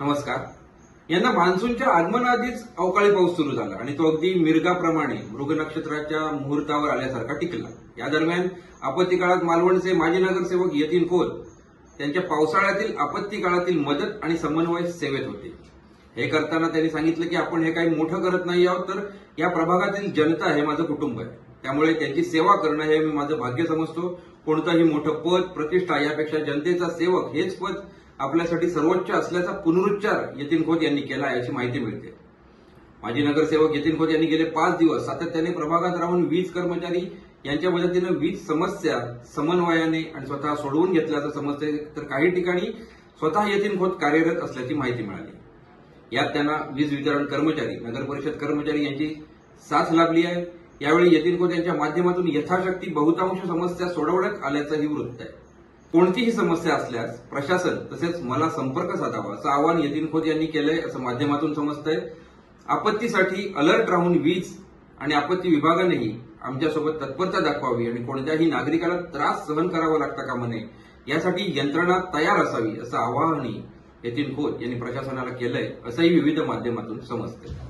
नमस्कार. यांना मान्सूनच्या आगमनाआधीच अवकाळी पाऊस सुरू झाला आणि तो अगदी मिरगाप्रमाणे मृग नक्षत्राच्या मुहूर्तावर आल्यासारखा टिकला. या दरम्यान आपत्ती काळात मालवणचे माजी नगरसेवक यतीन खोत त्यांच्या पावसाळ्यातील आपत्ती काळातील मदत आणि समन्वय सेवेत होते. हे करताना त्यांनी सांगितलं की आपण हे काही मोठं करत नाही आहोत तर या प्रभागातील जनता हे माझं कुटुंब आहे. त्यामुळे त्यांची सेवा करणं हे मी माझं भाग्य समजतो. कोणतंही मोठं पद प्रतिष्ठा यापेक्षा जनतेचा सेवक हेच पद आपल्यासाठी सर्वोच्च असल्याचा पुनरुच्चार यतीन खोत यांनी केला याची माहिती मिळते. माजी नगरसेवक यतीन खोत यांनी गेले पाच दिवस सातत्याने प्रभागात राहून वीज कर्मचारी यांच्या मदतीनं वीज समस्या समन्वयाने आणि स्वतः सोडवून घेतल्याचं समजते तर काही ठिकाणी स्वतः यतीन खोत कार्यरत असल्याची माहिती मिळाली. यात त्यांना वीज वितरण कर्मचारी नगर परिषद कर्मचारी यांची साथ लाभली आहे. यावेळी यतीन खोत यांच्या माध्यमातून यथाशक्ती बहुतांश समस्या सोडवण्यात आल्याचंही वृत्त आहे. कोणतीही समस्या असल्यास प्रशासन तसेच मला संपर्क साधावा असं आवाहन यतीन खोत यांनी केलंय असं माध्यमातून समजतंय. आपत्तीसाठी अलर्ट राहून वीज आणि आपत्ती विभागानेही आमच्यासोबत तत्परता दाखवावी आणि कोणत्याही नागरिकाला त्रास सहन करावा लागता कामा नये यासाठी यंत्रणा तयार असावी असं आवाहनही यतीन खोत यांनी प्रशासनाला केलंय असंही विविध माध्यमातून समजतंय.